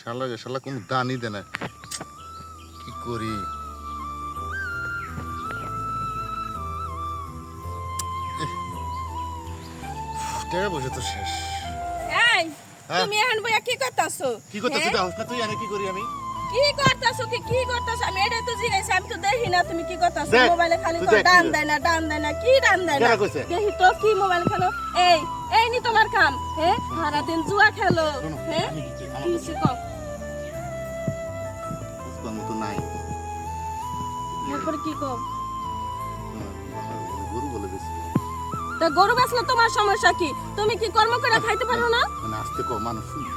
শালা রে শালা কোনো দানই দেয় না। কি করি? টাকা পয়সা তো শেষ। এই হ্যাঁ? তুমি এখন বইয়া কি করতাছো? কি করতেছি হ্যাঁ? দাও না তুই এনে কি করি আমি? কি করতাছো কি কি করতাছো? আমি এটা তো জিজ্ঞাসা আমি তো দেখি না তুমি কি করতাছো। মোবাইলে খালি দেখ, ডান দেয় না ডান দেয় না কি ডান দেয় না? দেখি তো কি মোবাইল খেলো। এই এই নি তোমার কাম হ্যাঁ? সারা দিন জুয়া খেলো হ্যাঁ? কি- আমার কি কাছে- শিখো বুঝবার মতো নাই কি কো গরু বলে বেশি তা গরু বাঁচলে তোমার সমস্যা কি? তুমি কি কর্ম করে খাইতে পারো না? মানে আসতে কো মানুষ। শুনি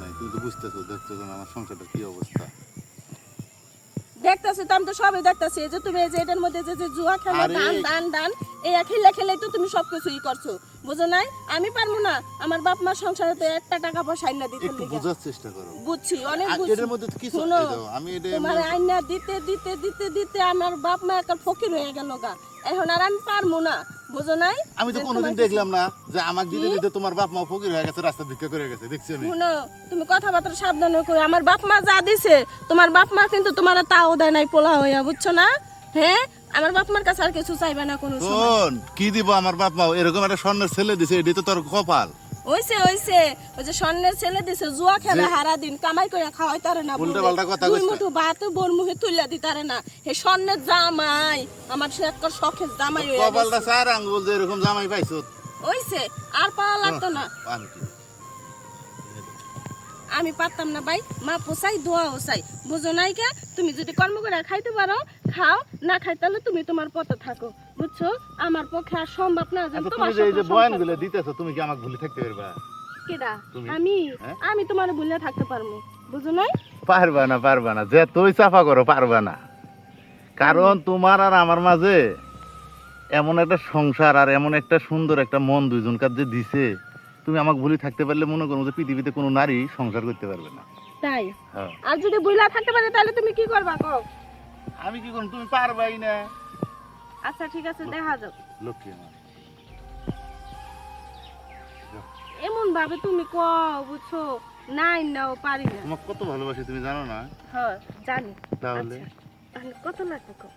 নাই তুমি তো বুঝতেছো দেখতেছো আমার সংসারটা কি অবস্থা। দেখতেছি তো আমি তো সবই দেখতেছি। যে তুমি এই যে এটার মধ্যে যে যে জুয়া খেলো আরে- দান দান দান এই খেলে খেলে তো তুমি সব কিছুই করছ। বুঝো নাই? আমি পারব না। আমার বাপ মা সংসারে তো একটা টাকা পয়সা আইনা দিতে একটু বোঝার চেষ্টা করো। বুঝছি অনেক বুঝছি। এটার মধ্যে কিছু দাও, আমি এটা তোমার আইনা দিতে দিতে দিতে দিতে আমার বাপ মা একটা ফকির হয়ে গেল গা। এখন আর আমি পারব না। বুঝো নাই? আমি তো কোনোদিন দেখলাম না যে আমাকে দিতে কি? দিতে তোমার বাপ মা ফকির হয়ে গেছে রাস্তা ভিক্ষা করে গেছে দেখছি আমি। শুনো তুমি কথাবার্তা সাবধানে করে আমার বাপ মা যা দিছে তোমার বাপ মা কিন্তু তোমার তাও দেয় নাই পোলা হইয়া বুঝছ না? হ্যাঁ? আমার বাপ মার কাছে আর কিছু চাইবে না কোনো শোন কি দিব আমার বাপ মা? এরকম একটা স্বর্ণের ছেলে দিছে এটি তো তোর কপাল। ওইছে ওইছে। ওই যে স্বর্ণের ছেলে দিছে জুয়া খেলে হারা দিন কামাই করে খাওয়াই তারে না উল্টা। পাল্টা কথা কইছ। ভাত বোর মুখে তুইলা দি তারে না। হে স্বর্ণের জামাই আমার সে একটা শখের জামাই কপালটা চার আঙ্গুল যে এরকম জামাই পাইছো। ওইছে আর পাওয়া লাগতো না। আমি আমি পারতাম না ভাই মা পোসাই দোয়া ওসাই বুঝো নাই কে? তুমি যদি কর্ম করে খাইতে পারো খাও না খাই তাহলে তুমি তোমার পথে থাকো। বুঝছ? আমার পক্ষে আর সম্ভব না যে আচ্ছা, তোমার তুমি এই যে দিতেছো তুমি কি আমাকে ভুলে থাকতে পারবা? কেডা? আমি? হ্যাঁ? আমি তোমার ভুলে থাকতে বুঝো নাই? পারবা না পারবা না। যে তুই করো পারবা না। কারণ তোমার আর আমার মাঝে এমন একটা সংসার আর এমন একটা সুন্দর একটা মন দুইজন দুইজনকার যে দিছে তুমি আমাকে ভুলে থাকতে পারলে মনে করো যে পৃথিবীতে কোনো নারী সংসার করতে পারবে না। তাই? হ্যাঁ। আর যদি বুইলা থাকতে পারে তাহলে তুমি কি করবা কও? আমি কি করব? তুমি পারবাই না। আচ্ছা ঠিক আছে দেখা যাও লক্ষ্মী আমার এমন ভাবে তুমি কও বুঝছ? নাই নাও পারি না। তোমাকে কত ভালোবাসি তুমি জানো না? হ্যাঁ জানি। তাহলে? আচ্ছা, তাহলে কত লাগবে কও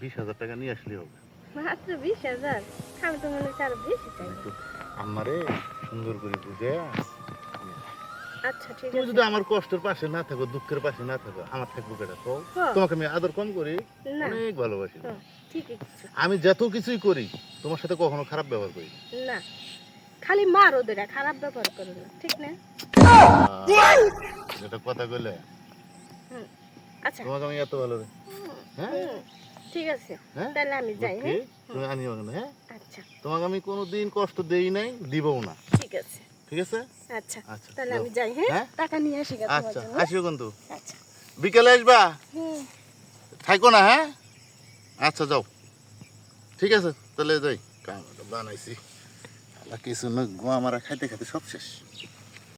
বিশ হাজার টাকা নিয়ে আসলে হবে। মাত্র বিশ হাজার? আমি তো মনে হচ্ছে আরও বেশি চাই আমারে সুন্দর করে বুঝে তুমি যদি আমার কষ্টের পাশে না থাকো দুঃখের পাশে না থাকো আমার থাকব কেটা কও। হ্যাঁ। তোমাকে আমি আদর কম করি অনেক ভালোবাসি। হ্যাঁ, আমি যত কিছুই করি তোমার সাথে কখনো খারাপ ব্যবহার করি না। খালি মার ওদের খারাপ ব্যবহার করো না ঠিক না? এটা কথা কইলে? আচ্ছা। তোমাকে আমি এত ভালো হ্যাঁ? ঠিক আছে। হ্যাঁ? তাহলে আমি যাই হ্যাঁ? তুমি আনিও না হ্যাঁ? আচ্ছা। তোমাকে আমি কোনোদিন কষ্ট দেই নাই দিবও না। ঠিক আছে। ঠিক আছে? আচ্ছা আচ্ছা তাহলে আমি যাই হ্যাঁ? হ্যাঁ? টাকা নিয়ে আসি আচ্ছা আসিও কিন্তু। আচ্ছা। বিকেলে আসবা? হুম। থাকো না হ্যাঁ? আচ্ছা যাও। ঠিক আছে তাহলে যাই। কাম বানাইছি। কিছু না গোয়া মারা খাইতে খাইতে সব শেষ।